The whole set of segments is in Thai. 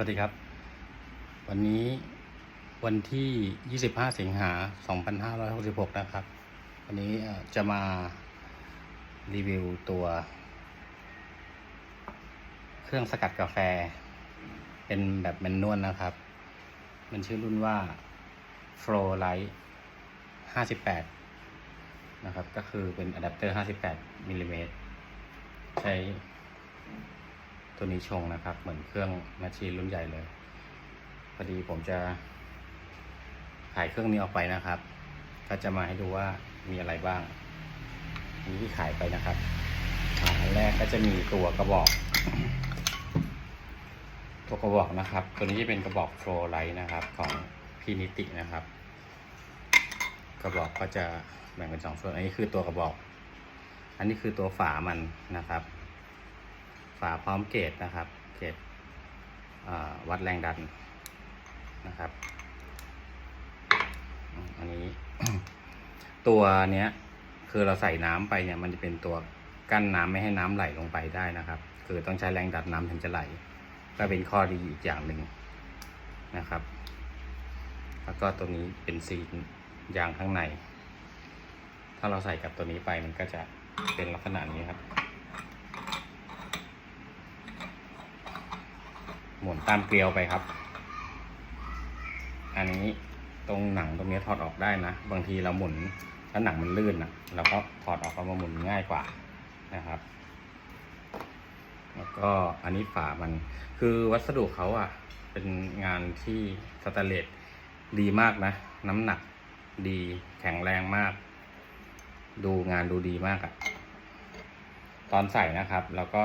สวัสดีครับ วันนี้วันที่ 25 สิงหา 2566 นะครับ วันนี้จะมารีวิวตัว เครื่องสกัดกาแฟ เป็นแบบแมนนวลนะครับ มันชื่อรุ่นว่า Flow Light 58 นะครับ ก็คือเป็นอะแดปเตอร์ 58มิลลิเมตรใช้ ตัวนี้ชงนะครับ เหมือนเครื่องแมชชีนรุ่นใหญ่เลย พอดีผมจะขายเครื่องนี้ออกไปนะครับ ก็จะมาให้ดูว่ามีอะไรบ้างนี้ที่ขายไปนะครับอันแรกก็จะมีตัวกระบอกตัวกระบอกนะครับ ตัวนี้จะเป็นกระบอกโฟลไลท์นะครับของพีนิตินะครับ กระบอกก็จะแบ่งเป็นสองส่วน อันนี้คือตัวกระบอก อันนี้คือตัวฝามันนะครับ ฝาพร้อมเกจนะครับ เกจวัดแรงดันนะครับ อันนี้ ตัวเนี้ยคือเราใส่น้ำไปเนี่ย มันจะเป็นตัวกั้นน้ำไม่ให้น้ำไหลลงไปได้นะครับ คือต้องใช้แรงดันน้ำถึงจะไหล ก็เป็นข้อดีอีกอย่างหนึ่งนะครับ แล้วก็ตัวนี้เป็นซีนยางข้างใน ถ้าเราใส่กับตัวนี้ไปมันก็จะเป็นลักษณะนี้ครับ หมุนตามเกลียวไปครับ อันนี้ตรงหนังตรงนี้ถอดออกได้นะ บางทีเราหมุนแล้วหนังมันลื่นนะเราก็ถอดออกแล้วมาหมุนง่ายกว่านะครับ แล้วก็อันนี้ฝามันคือวัสดุเขาอะ่ะ เป็นงานที่สแตนเลสดีมากนะ น้ำหนักดีแข็งแรงมาก ดูงานดูดีมากอะ่ะ ตอนใส่นะครับ แล้วก็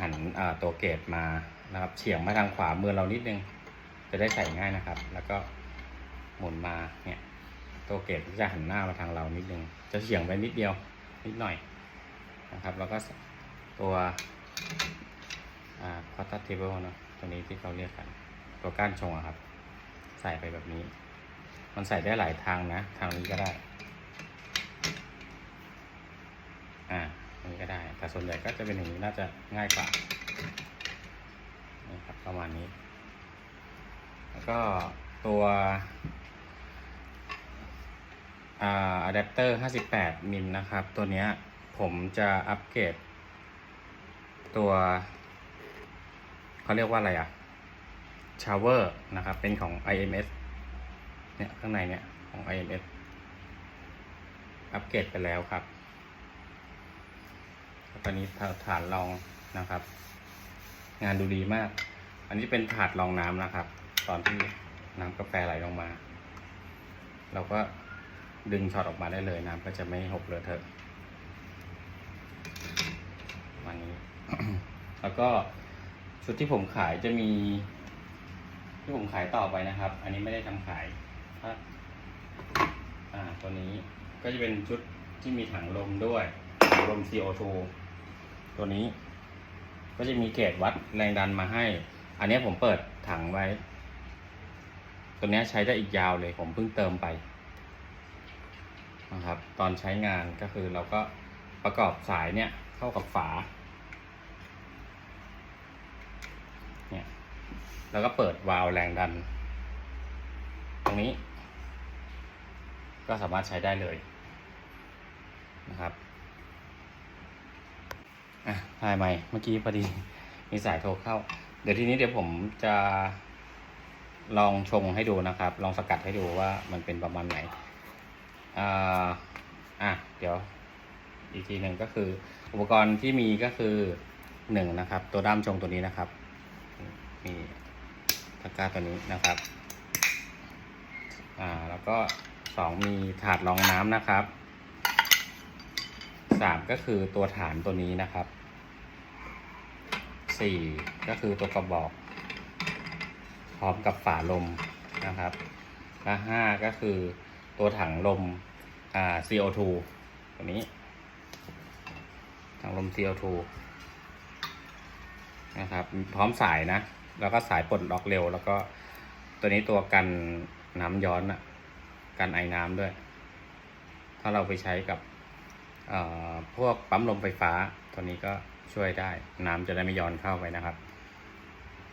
หันตัวเกตมา นะครับเฉียงมาทางขวามือเรานิดนึง จะได้ใส่ง่ายนะครับ แล้วก็หมุนมาเนี่ยตัวเกตจะหันหน้ามาทางเรานิดนึง จะเฉียงไปนิดเดียวนิดหน่อยนะครับ แล้วก็ตัวอ่า quarter table เนะตัวนี้ที่เขาเรียกกัน ตัวก้านชงครับ ใส่ไปแบบนี้ มันใส่ได้หลายทางนะ ทางนี้ก็ได้ อ่านนี้ก็ได้ แต่ส่วนใหญ่ก็จะเป็นอย่างนี้น่าจะง่ายกว่า ประมาณนี้ แล้วก็ตัวอะแดปเตอร์ 58 มิลนะครับ ตัวนี้ผมจะอัปเกรดตัวเขาเรียกว่าอะไรอะชาวเวอร์นะครับ เป็นของ IMS เนี่ยข้างในเนี่ยของ IMS อัปเกรดไปแล้วครับ ตอนนี้ฐานรองนะครับ งานดูดีมาก อันนี้เป็นถาดรองน้ำนะครับ ตอนที่น้ำกาแฟไหลลงมา เราก็ดึงช็อตออกมาได้เลยน้ำก็จะไม่หกเลอะเทอะวันนี้ แล้วก็ชุดที่ผมขายจะมี ที่ผมขายต่อไปนะครับ อันนี้ไม่ได้ทำขายถ้าอ่าตัวนี้ก็จะเป็นชุดที่มีถังลมด้วยถังลม CO2 ตัวนี้ ก็จะมีเกจวัดแรงดันมาให้ อันนี้ผมเปิดถังไว้ ตัวนี้ใช้ได้อีกยาวเลยผมเพิ่งเติมไปนะครับ ตอนใช้งานก็คือเราก็ประกอบสายเนี่ยเข้ากับฝาเนี่ยแล้วก็เปิดวาล์วแรงดัน ตรงนี้ ก็สามารถใช้ได้เลยนะครับอะถ่ายใหม่เมื่อกี้พอดีมีสายโทรเข้า เดี๋ยวทีนี้เดี๋ยวผมจะลองชงให้ดูนะครับ ลองสกัดให้ดูว่ามันเป็นประมาณไหนอ่าอะเดี๋ยวอีกทีหนึ่งก็คือ อุปกรณ์ที่มีก็คือหนึ่งนะครับ ตัวด้ามชงตัวนี้นะครับ มีตะกร้าตัวนี้นะครับ อ่าแล้วก็สองมีถาดรองน้ำนะครับสามก็คือตัวฐานตัวนี้นะครับ สี่ก็คือตัวกระบอกพร้อมกับฝาลมนะครับและห้าก็คือตัวถังลมอ่า CO2 ตัวนี้ ถังลม CO2 นะครับ พร้อมสายนะ แล้วก็สายปลดล็อกเร็ว แล้วก็ตัวนี้ตัวกันน้ำย้อนอะกันไอน้ำด้วย ถ้าเราไปใช้กับพวกปั๊มลมไฟฟ้า ตัวนี้ก็ ช่วยได้ น้ำจะได้ไม่ย้อนเข้าไปนะครับ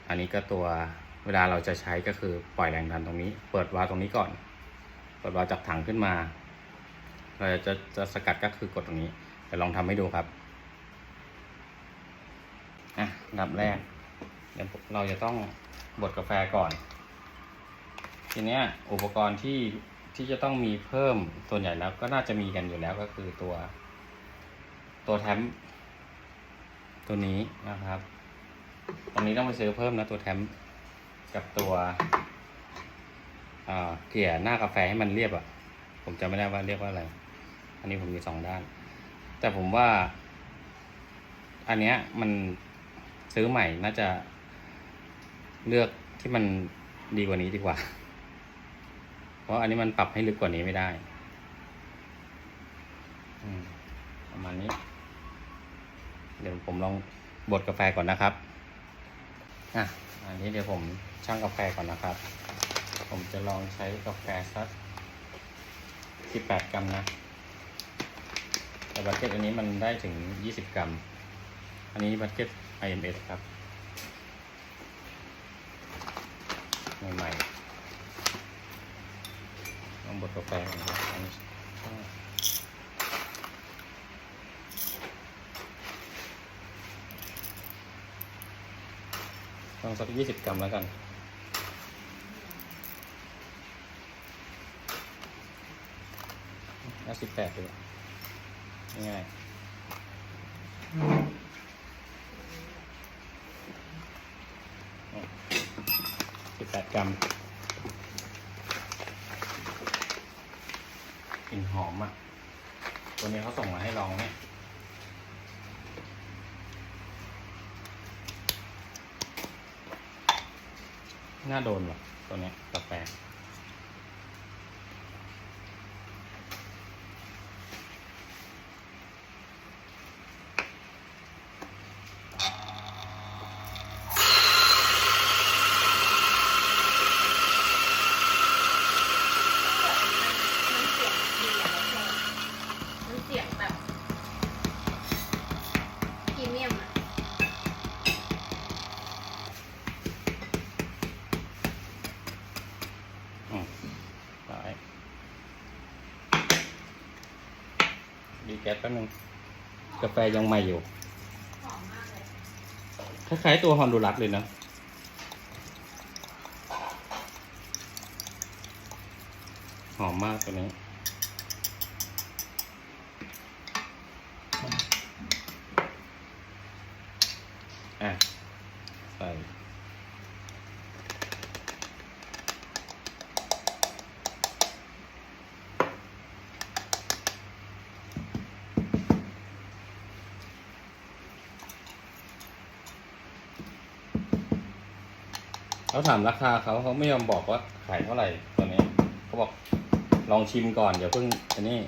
อันนี้ก็ตัวเวลาเราจะใช้ก็คือปล่อยแรงดันตรงนี้ เปิดวาล์วตรงนี้ก่อน เปิดวาล์วจากถังขึ้นมา เราจะจะสกัดก็คือกดตรงนี้เดี๋ยวลองทำให้ดูครับอะอันดับแรกเดี๋ยวเราจะต้องบดกาแฟก่อน ทีเนี้ยอุปกรณ์ที่ที่จะต้องมีเพิ่มส่วนใหญ่แล้วก็น่าจะมีกันอยู่แล้วก็คือตัว ตัวแทม ตัวนี้นะครับ ตรงนี้ต้องไปซื้อเพิ่มนะตัวแทมกับตัวเกลี่ยหน้ากาแฟให้มันเรียบอะ่ะ ผมจำไม่ได้ว่าเรียกว่าอะไร อันนี้ผมมีสองด้าน แต่ผมว่า อันเนี้ยมันซื้อใหม่น่าจะเลือกที่มันดีกว่านี้ดีกว่า เพราะอันนี้มันปรับให้ลึกกว่านี้ไม่ได้ ประมาณนี้ เดี๋ยวผมลองบดกาแฟก่อนนะครับอะอันนี้เดี๋ยวผมชั่งกาแฟก่อนนะครับ ผมจะลองใช้กาแฟสัก18 กรัมนะ แต่บัตเก็ตอันนี้มันได้ถึง 20 กรัม อันนี้บัตเก็ต IMS ครับ ใหม่ๆลองบดกาแฟก่อนครับอันนี้ ช่างลองสัก20กรัมแล้วกัน เอาสิบแปดดีกว่าง่ายสิบแปดกรัมกลิ่นหอมอะ ตัวนี้เขาส่งมาให้ลองเนี่ย น่าโดนว่ะตัวเนี้ยกาแฟ มันเสียงแบบพรีเมียมอะ อืมได้ดีแก๊สแป๊บนึงกาแฟยังใหม่อยู่คล้ายๆตัวฮอนดูรัสเลยนะหอมมากตัวนี้ อะ ใส่ เขาถามราคาเขาเขาไม่ยอมบอกว่าขายเท่าไหร่ตัวนี้เขาบอกลองชิมก่อนอย่าเพิ่งอันนี้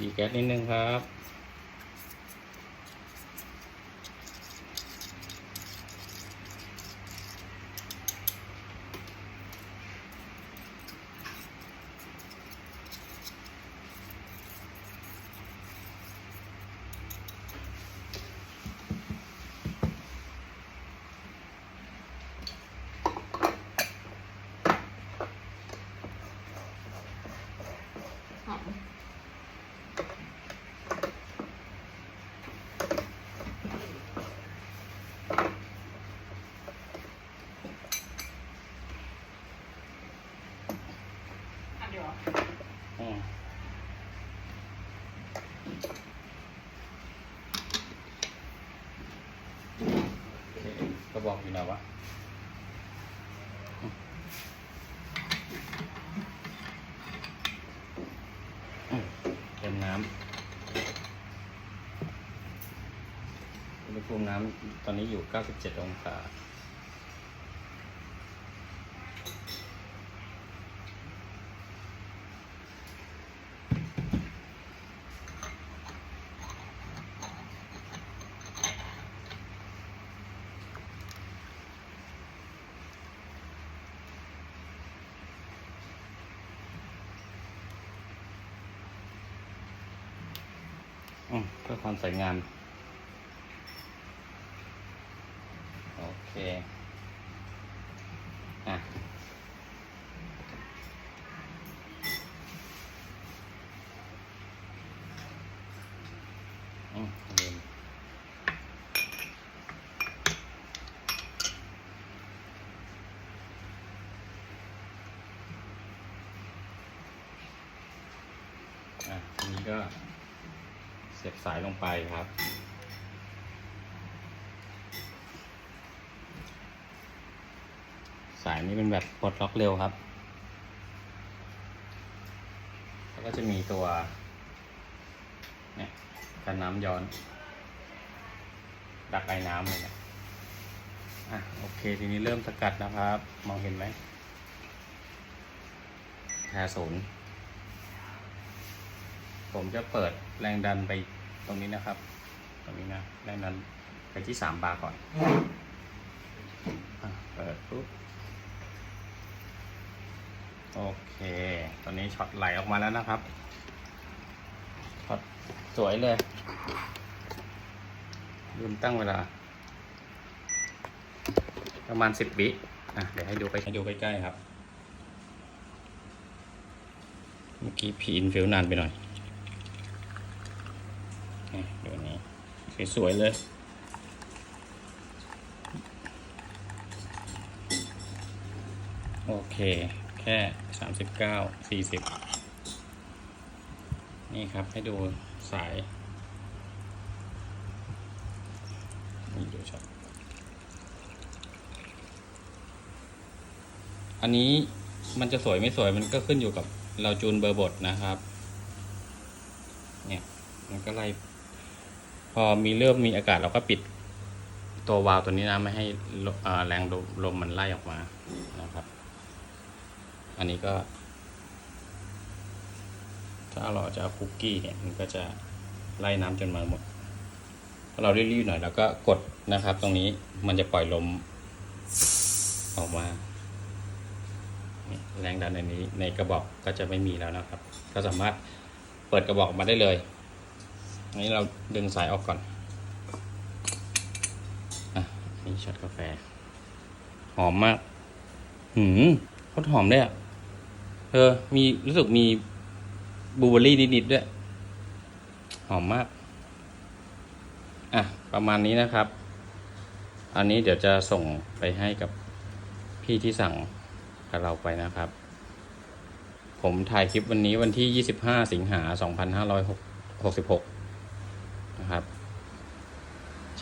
ดีแก๊สนิดนึงครับ หอม อันเดียวเหรอ อืมก็ บอกอยู่นะวะเติมน้ำอุณหภูมิน้ำตอนนี้อยู่ 97 องศา เพื่อความสวยงาม โอเคอะอืมอะนี้ก็ สียบสายลงไปครับ สายนี้เป็นแบบปลดล็อกเร็วครับ แล้วก็จะมีตัวเนี่ยกันน้ำย้อน ดักไอ้น้ำเลยเนี่ยอะโอเค ทีนี้เริ่มสกัดนะครับ มองเห็นไหมแพรศูนย์ผมจะเปิดแรงดันไป ตรงนี้นะครับ ตรงนี้นะแรงดันไปที่สามบาร์ก่อนอะเปิดปุ๊บโอเค ตอนนี้ช็อตไหลออกมาแล้วนะครับ ช็อตสวยเลย ลืมตั้งเวลา ประมาณสิบวิอะ เดี๋ยวให้ดูไปให้ดูใกล้ๆครับ เมื่อกี้พีอินฟิลนานไปหน่อย ดูนี้สวยๆเลย โอเค แค่สามสิบเก้าสี่สิบนี่ครับให้ดูสายนี่ดูช็อตอันนี้มันจะสวยไม่สวยมันก็ขึ้นอยู่กับเราจูนเบอร์บทนะครับ เนี่ย มันก็ไล่ พอมีเริ่มมีอากาศเราก็ปิดตัววาล์วตัวนี้นะไม่ให้แรงลมลมมันไล่ออกมานะครับ อันนี้ก็ ถ้าเราจะเอาคุกกี้เนี่ยมันก็จะไล่น้ำจนมาหมดถ้าเรารีบๆหน่อยแล้วก็กดนะครับ ตรงนี้มันจะปล่อยลมออกมาแรงดันในนี้ในกระบอกก็จะไม่มีแล้วนะครับ ก็สามารถเปิดกระบอกออกมาได้เลย อันนี้เราดึงสายออกก่อน อะอันนี่ช็อตกาแฟ หอมมาก หืมโคตรหอมเลยอะ เออ มีรู้สึกมีบลูเบอร์รี่นิดๆด้วย หอมมาก อะ ประมาณนี้นะครับ อันนี้เดี๋ยวจะส่งไปให้กับพี่ที่สั่งกับเราไปนะครับ ผมถ่ายคลิปวันนี้วันที่ 25 สิงหา 2566นะครับ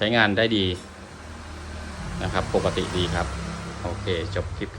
ใช้งานได้ดีนะครับ ปกติดีครับ โอเค จบคลิป